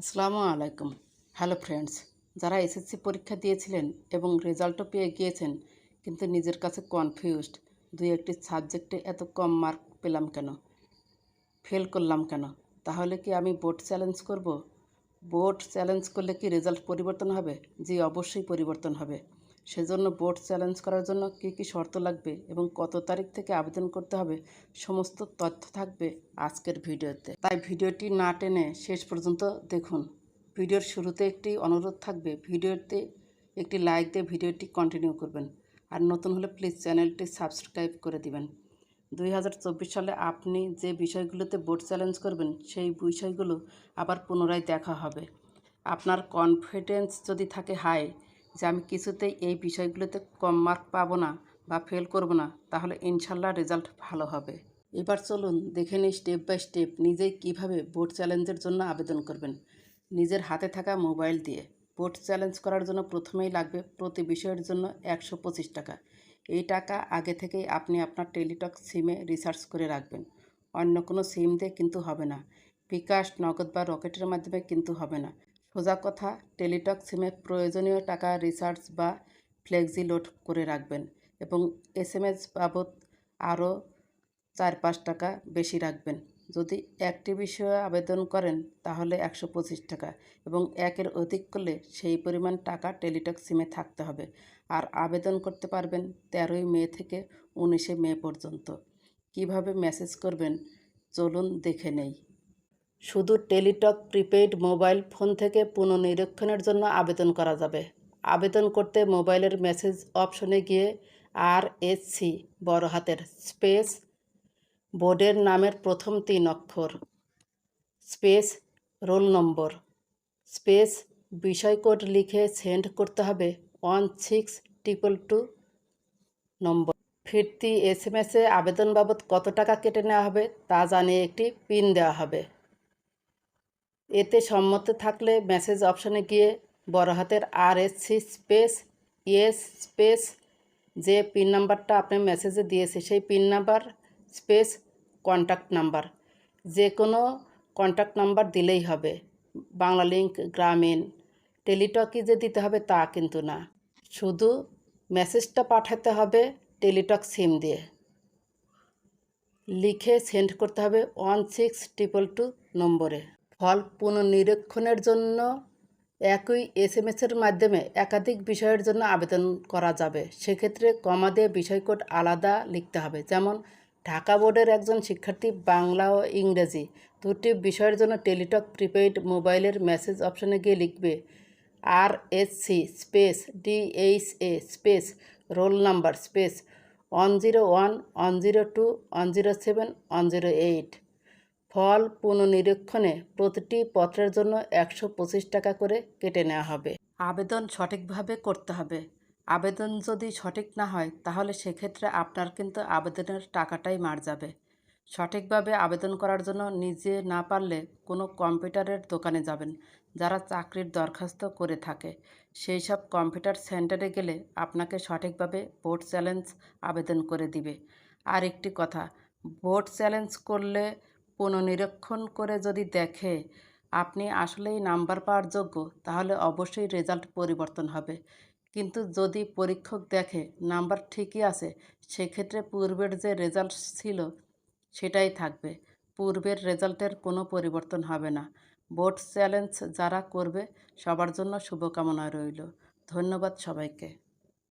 আসসালামু আলাইকুম। Hello friends, যারা এসএসসি পরীক্ষা দিয়েছিলেন এবং রেজাল্টও পেয়ে গিয়েছেন, কিন্তু নিজের কাছে কনফিউজড দুই একটি সাবজেক্টে এত কম মার্ক পেলাম কেন? ফেল করলাম কেন? তাহলে কি আমি বোর্ড চ্যালেঞ্জ করব? বোর্ড চ্যালেঞ্জ করলে কি রেজাল্ট পরিবর্তন হবে? জি, অবশ্যই পরিবর্তন হবে। সেজন্য বোর্ড চ্যালেঞ্জ করার জন্য কী কী শর্ত লাগবে এবং কত তারিখ থেকে আবেদন করতে হবে সমস্ত তথ্য থাকবে আজকের ভিডিওতে। তাই ভিডিওটি না টেনে শেষ পর্যন্ত দেখুন। ভিডিওর শুরুতে একটি অনুরোধ থাকবে, ভিডিওতে একটি লাইক দিয়ে ভিডিওটি কন্টিনিউ করবেন আর নতুন হলে প্লিজ চ্যানেলটি সাবস্ক্রাইব করে দিবেন। দুই হাজার চব্বিশ সালে আপনি যে বিষয়গুলোতে বোর্ড চ্যালেঞ্জ করবেন, সেই বিষয়গুলো আবার পুনরায় দেখা হবে। আপনার কনফিডেন্স যদি থাকে হাই যে আমি কিছুতেই এই বিষয়গুলোতে কম মার্ক পাবো না বা ফেল করব না, তাহলে ইনশাল্লাহ রেজাল্ট ভালো হবে। এবার চলুন দেখে নিই স্টেপ বাই স্টেপ নিজেই কীভাবে বোর্ড চ্যালেঞ্জের জন্য আবেদন করবেন। নিজের হাতে থাকা মোবাইল দিয়ে বোর্ড চ্যালেঞ্জ করার জন্য প্রথমেই লাগবে প্রতি বিষয়ের জন্য একশো পঁচিশ টাকা। এই টাকা আগে থেকেই আপনি আপনার টেলিটক সিমে রিসার্চ করে রাখবেন। অন্য কোনো সিম দিয়ে কিন্তু হবে না। বিকাশ, নগদ বা রকেটের মাধ্যমে কিন্তু হবে না। সোজা কথা, টেলিটক সিমে প্রয়োজনীয় টাকা রিচার্জ বা ফ্লেক্সি লোড করে রাখবেন এবং এস এম এস বাবদ আরও চার পাঁচ টাকা বেশি রাখবেন। যদি একটি বিষয়ে আবেদন করেন, তাহলে একশো পঁচিশ টাকা এবং একের অধিক করলে সেই পরিমাণ টাকা টেলিটক সিমে থাকতে হবে। আর আবেদন করতে পারবেন তেরোই মে থেকে উনিশে মে পর্যন্ত। কীভাবে মেসেজ করবেন, চলুন দেখে নেই। শুধু টেলিটক, প্রিপেইড মোবাইল ফোন থেকে পুনঃনিরীক্ষণের জন্য আবেদন করা যাবে। আবেদন করতে মোবাইলের মেসেজ অপশনে গিয়ে আর এস সি বড় হাতের স্পেস বোর্ডের নামের প্রথম তিন অক্ষর, স্পেস রোল নম্বর, স্পেস বিষয় কোড লিখে সেন্ড করতে হবে one six triple two number. ফিরতি এস এম এসে আবেদন বাবদ কত টাকা কেটে নেওয়া হবে তা জানিয়ে একটি পিন দেওয়া হবে। এতে সম্মত থাকলে মেসেজ অপশানে গিয়ে বড় হাতের R S C space yes space যে পিন নাম্বারটা আপনি মেসেজে দিয়েছে, সেই pin number space contact number. যে কোনো কন্ট্যাক্ট নাম্বার দিলেই হবে। বাংলা লিঙ্ক গ্রামীণ, টেলিটকই যে দিতে হবে তা কিন্তু না। শুধু মেসেজটা পাঠাতে হবে টেলিটক সিম দিয়ে। লিখে সেন্ড করতে হবে ওয়ান সিক্স ট্রিপল টু নম্বরে। ফল পুনঃনিরীক্ষণের জন্য একই এস এম এসের মাধ্যমে একাধিক বিষয়ের জন্য আবেদন করা যাবে। সেক্ষেত্রে কমা দিয়ে বিষয় কোড আলাদা লিখতে হবে। যেমন, ঢাকা বোর্ডের একজন শিক্ষার্থী বাংলা ও ইংরেজি দুটি বিষয়ের জন্য টেলিটক, প্রিপেইড মোবাইলের মেসেজ অপশনে গিয়ে লিখবে R S C space DH A space roll number space one zero one one zero two, one zero seven, one zero eight. ফল পুনঃনিরীক্ষণে প্রতিটি পত্রের জন্য একশো পঁচিশ টাকা করে কেটে নেওয়া হবে। আবেদন সঠিকভাবে করতে হবে। আবেদন যদি সঠিক না হয়, তাহলে সেক্ষেত্রে আপনার কিন্তু আবেদনের টাকাটাই মার যাবে। সঠিকভাবে আবেদন করার জন্য নিজে না পারলে কোনো কম্পিউটারের দোকানে যাবেন, যারা চাকরির দরখাস্ত করে থাকে। সেই সব কম্পিউটার সেন্টারে গেলে আপনাকে সঠিকভাবে বোর্ড চ্যালেঞ্জ আবেদন করে দিবে। আর একটি কথা বোর্ড চ্যালেঞ্জ করলে পুনঃনিরীক্ষণ করে যদি দেখে আপনি আসলেই নাম্বার পাওয়ার যোগ্য, তাহলে অবশ্যই রেজাল্ট পরিবর্তন হবে। কিন্তু যদি পরীক্ষক দেখে নাম্বার ঠিকই আছে, সেক্ষেত্রে পূর্বের যে রেজাল্ট ছিল সেটাই থাকবে। পূর্বের রেজাল্টের কোনো পরিবর্তন হবে না। বোর্ড চ্যালেঞ্জ যারা করবে, সবার জন্য শুভকামনা রইল। ধন্যবাদ সবাইকে।